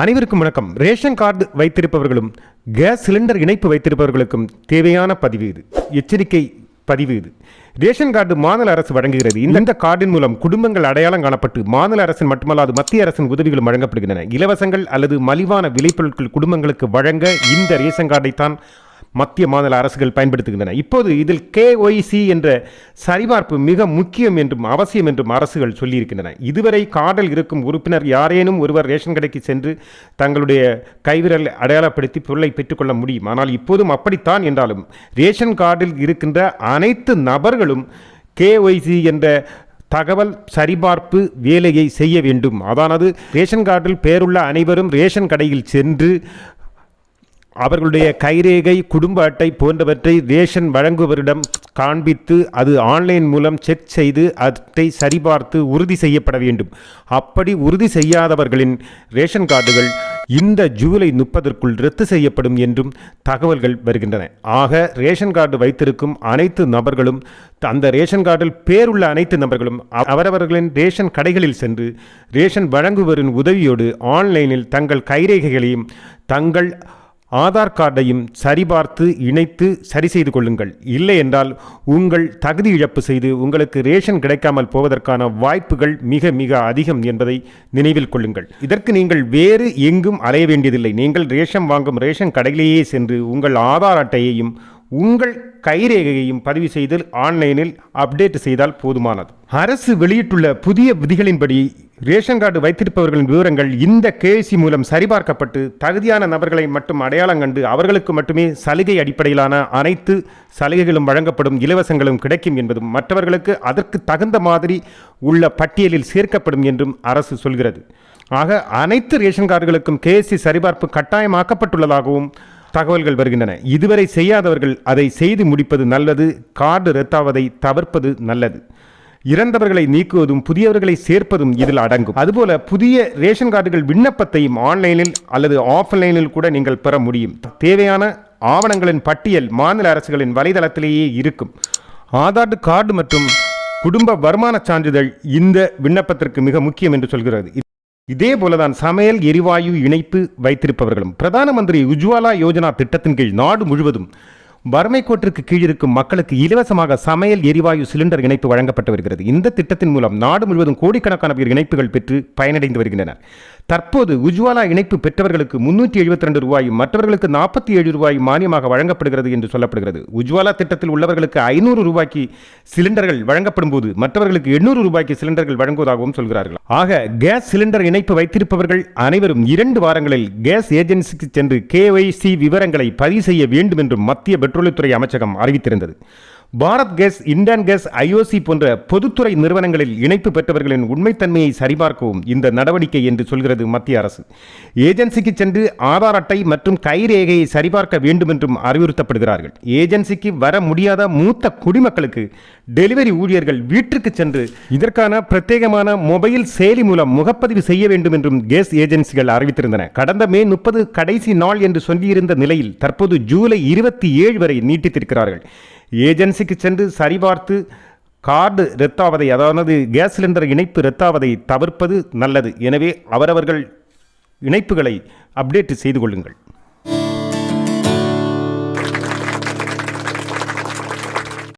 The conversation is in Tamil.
அனைவருக்கும் வணக்கம். ரேஷன் கார்டு வைத்திருப்பவர்களும் கேஸ் சிலிண்டர் இணைப்பு வைத்திருப்பவர்களுக்கும் தேவையான பதிவு இது. எச்சரிக்கை பதிவு இது. ரேஷன் கார்டு மாநில அரசு வழங்குகிறது. இந்த கார்டின் மூலம் குடும்பங்கள் அடையாளம் காணப்பட்டு மாநில அரசின் மட்டுமல்லாது மத்திய அரசின் உதவிகளும் வழங்கப்படுகின்றன. இலவசங்கள் அல்லது மலிவான விளைபொருட்கள் குடும்பங்களுக்கு வழங்க இந்த ரேஷன் கார்டை தான் மத்திய மாநில அரசுகள் பயன்படுத்துகின்றன. இப்போது இதில் கேஒய்சி என்ற சரிபார்ப்பு மிக முக்கியம் என்றும் அவசியம் என்றும் அரசுகள் சொல்லியிருக்கின்றன. இதுவரை கார்டில் இருக்கும் உறுப்பினர் யாரேனும் ஒருவர் ரேஷன் கடைக்கு சென்று தங்களுடைய கைவிரல் அடையாளப்படுத்தி பொருளை பெற்றுக்கொள்ள முடியும். ஆனால் இப்போதும் அப்படித்தான் என்றாலும் ரேஷன் கார்டில் இருக்கின்ற அனைத்து நபர்களும் கேஒய்சி என்ற தகவல் சரிபார்ப்பு வேலையை செய்ய வேண்டும். அதானது ரேஷன் கார்டில் பேருள்ள அனைவரும் ரேஷன் கடையில் சென்று அவர்களுடைய கைரேகை குடும்ப அட்டை போன்றவற்றை ரேஷன் வழங்குபவரிடம் காண்பித்து அது ஆன்லைன் மூலம் செக் செய்து அதை சரிபார்த்து உறுதி செய்யப்பட வேண்டும். அப்படி உறுதி செய்யாதவர்களின் ரேஷன் கார்டுகள் இந்த ஜூலை முப்பதற்குள் ரத்து செய்யப்படும் என்றும் தகவல்கள் வருகின்றன. ஆக ரேஷன் கார்டு வைத்திருக்கும் அனைத்து நபர்களும் அந்த ரேஷன் கார்டில் பேருள்ள அனைத்து நபர்களும் அவரவர்களின் ரேஷன் கடைகளில் சென்று ரேஷன் வழங்குவரின் உதவியோடு ஆன்லைனில் தங்கள் கைரேகைகளையும் தங்கள் ஆதார் கார்டையும் சரிபார்த்து இணைத்து சரி செய்து கொள்ளுங்கள். இல்லை என்றால் உங்கள் தகுதி இழப்பு செய்து உங்களுக்கு ரேஷன் கிடைக்காமல் போவதற்கான வாய்ப்புகள் மிக மிக அதிகம் என்பதை நினைவில் கொள்ளுங்கள். இதற்கு நீங்கள் வேறு எங்கும் அலைய வேண்டியதில்லை. நீங்கள் ரேஷன் வாங்கும் ரேஷன் கடையிலேயே சென்று உங்கள் ஆதார் அட்டையையும் உங்கள் கைரேகையையும் பதிவு செய்து ஆன்லைனில் அப்டேட் செய்தால் போதுமானது. அரசு வெளியிட்டுள்ள புதிய விதிகளின்படி ரேஷன் கார்டு வைத்திருப்பவர்களின் விவரங்கள் இந்த கேசி மூலம் சரிபார்க்கப்பட்டு தகுதியான நபர்களை மட்டும் அடையாளம் கண்டு அவர்களுக்கு மட்டுமே சலுகை அடிப்படையிலான அனைத்து சலுகைகளும் வழங்கப்படும் இலவசங்களும் கிடைக்கும் என்பதும் மற்றவர்களுக்கு அதற்கு தகுந்த மாதிரி உள்ள பட்டியலில் சேர்க்கப்படும் என்றும் அரசு சொல்கிறது. ஆக அனைத்து ரேஷன் கார்டுகளுக்கும் கேசி சரிபார்ப்பு கட்டாயமாக்கப்பட்டுள்ளதாகவும் தகவல்கள் வருகின்றன. இதுவரை செய்யாதவர்கள் அதை செய்து முடிப்பது நல்லது கார்டு ரத்தாவதை தவிர்ப்பது நல்லது. இறந்தவர்களை நீக்குவதும் புதியவர்களை சேர்ப்பதும் இதில் அடங்கும். அதுபோல புதிய ரேஷன் கார்டுகள் விண்ணப்பத்தையும் ஆன்லைனில் அல்லது ஆஃப்லைனில் கூட நீங்கள் பெற முடியும். தேவையான ஆவணங்களின் பட்டியல் மாநில அரசுகளின் வலைதளத்திலேயே இருக்கும். ஆதார் கார்டு மற்றும் குடும்ப வருமான சான்றிதழ் இந்த விண்ணப்பத்திற்கு மிக முக்கியம் என்று சொல்கிறது. இதே போலதான் சமையல் எரிவாயு இணைப்பு வைத்திருப்பவர்களும் பிரதான மந்திரி உஜ்வாலா யோஜனா திட்டத்தின் கீழ் நாடு முழுவதும் வறுமை கோட்டிற்கு கீழ் இருக்கும் மக்களுக்கு இலவசமாக சமையல் எரிவாயு சிலிண்டர் இணைப்பு வழங்கப்பட்டு வருகிறது. இந்த திட்டத்தின் மூலம் நாடு முழுவதும் கோடிக்கணக்கான பேர் இணைப்புகள் பெற்று பயனடைந்து வருகின்றனர். தற்போது உஜ்வாலா இணைப்பு பெற்றவர்களுக்கு முன்னூற்றி எழுபத்தி ரெண்டு ரூபாயும் மற்றவர்களுக்கு நாற்பத்தி ஏழு ரூபாய் மானியமாக வழங்கப்படுகிறது என்று சொல்லப்படுகிறது. உஜ்வாலா திட்டத்தில் உள்ளவர்களுக்கு ஐநூறு ரூபாய்க்கு சிலிண்டர்கள் வழங்கப்படும் போது மற்றவர்களுக்கு எண்ணூறு ரூபாய்க்கு சிலிண்டர்கள் வழங்குவதாகவும் சொல்கிறார்கள். ஆக கேஸ் சிலிண்டர் இணைப்பு வைத்திருப்பவர்கள் அனைவரும் இரண்டு வாரங்களில் கேஸ் ஏஜென்சிக்கு சென்று கேஒய்சி விவரங்களை பதிவு செய்ய வேண்டும் என்றும் மத்திய பெட்ரோலியத்துறை அமைச்சகம் அறிவித்திருந்தது. Bharat gas Indian gas IOC போன்ற பொதுத்துறை நிறுவனங்களில் இணைப்பு பெற்றவர்களின் உண்மைத்தன்மையை சரிபார்க்கவும் இந்த நடவடிக்கை என்று சொல்கிறது மத்திய அரசு. ஏஜென்சிக்கு சென்று ஆதார் அட்டை மற்றும் கைரேகையை சரிபார்க்க வேண்டும் என்றும் அறிவுறுத்தப்படுகிறார்கள். ஏஜென்சிக்கு வர முடியாத மூத்த குடிமக்களுக்கு டெலிவரி ஊழியர்கள் வீட்டிற்கு சென்று இதற்கான பிரத்யேகமான மொபைல் செயலி மூலம் முகப்பதிவு செய்ய வேண்டும் என்றும் கேஸ் ஏஜென்சிகள் அறிவித்திருந்தன. கடந்த மே முப்பது கடைசி நாள் என்று சொல்லியிருந்த நிலையில் தற்போது ஜூலை இருபத்தி ஏழு வரை நீட்டித்திருக்கிறார்கள். ஏஜென்சிக்கு சென்று சரிபார்த்து கார்டு ரத்தாவதை அதாவது கேஸ் சிலிண்டர் இணைப்பு ரத்தாவதை தவிர்ப்பது நல்லது. எனவே அவரவர்கள் இணைப்புகளை அப்டேட் செய்து கொள்ளுங்கள்.